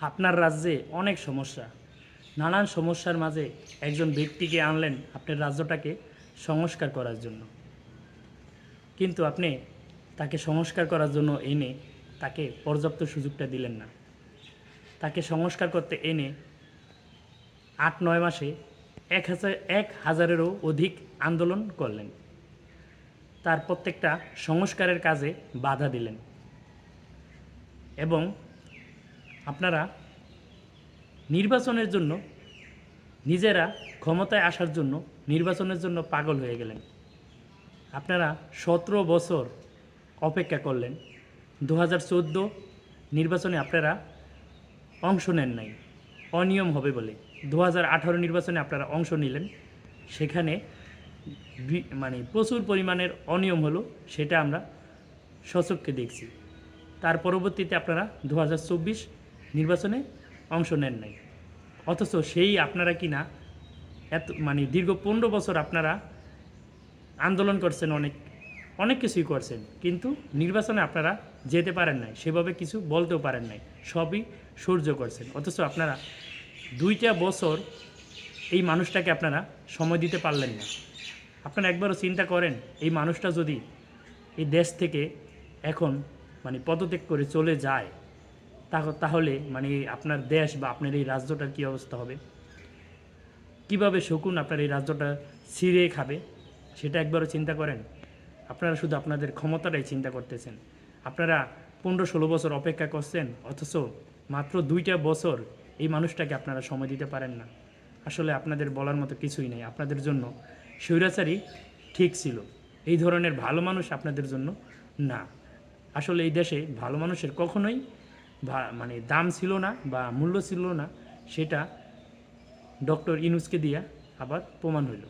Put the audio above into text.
আপনার রাজ্যে অনেক সমস্যা। নানান সমস্যার মাঝে একজন ব্যক্তিকে আনলেন আপনার রাজ্যটাকে সংস্কার করার জন্য। কিন্তু আপনি তাকে সংস্কার করার জন্য এনে তাকে পর্যাপ্ত সুযোগটা দিলেন না। তাকে সংস্কার করতে এনে আট, নয় মাসে এক হাজার, এক হাজারেরও অধিক আন্দোলন করলেন। তার প্রত্যেকটা সংস্কারের কাজে বাধা দিলেন। এবং আপনারা নির্বাচনের জন্য, নিজেরা ক্ষমতায় আসার জন্য নির্বাচনের জন্য পাগল হয়ে গেলেন। আপনারা সতেরো বছর অপেক্ষা করলেন। দু হাজার চোদ্দ নির্বাচনে আপনারা অংশ নেন নাই। অনিয়ম হবে বলে। দু হাজার আঠারো নির্বাচনে আপনারা অংশ নিলেন। সেখানে মানে প্রচুর পরিমাণের অনিয়ম হলো, সেটা আমরা সচক্ষে দেখছি। তার পরবর্তীতে আপনারা দু হাজার চব্বিশ নির্বাচনে অংশ নেন নাই। অথচ সেই আপনারা কি না, এত মানে দীর্ঘ পনেরো বছর আপনারা আন্দোলন করছেন, অনেক অনেক কিছুই করছেন, কিন্তু নির্বাচনে আপনারা যেতে পারেন নাই, সেভাবে কিছু বলতেও পারেন নাই, সবই সহ্য করছেন। অথচ আপনারা দুইটা বছর এই মানুষটাকে আপনারা সময় দিতে পারলেন না। আপনারা একবারও চিন্তা করেন, এই মানুষটা যদি এই দেশ থেকে এখন মানে পদত্যাগ করে চলে যায় তাহলে মানে আপনার দেশ বা আপনার এই রাজ্যটার কী অবস্থা হবে? কীভাবে শকুন আপনার এই রাজ্যটা ছিঁড়ে খাবে? সেটা একবারও চিন্তা করেন? আপনারা শুধু আপনাদের ক্ষমতাটাই চিন্তা করতেছেন। আপনারা পনেরো ষোলো বছর অপেক্ষা করছেন, অথচ মাত্র দুইটা বছর এই মানুষটাকে আপনারা সময় দিতে পারেন না। আসলে আপনাদের বলার মতো কিছুই নেই। আপনাদের জন্য স্বৈরাচারী ঠিক ছিল। এই ধরনের ভালো মানুষ আপনাদের জন্য না। আসলে এই দেশে ভালো মানুষের কখনোই মানে দাম ছিল না বা মূল্য ছিল না, সেটা ডক্টর ইনুসকে দিয়া আবার প্রমাণ হইল।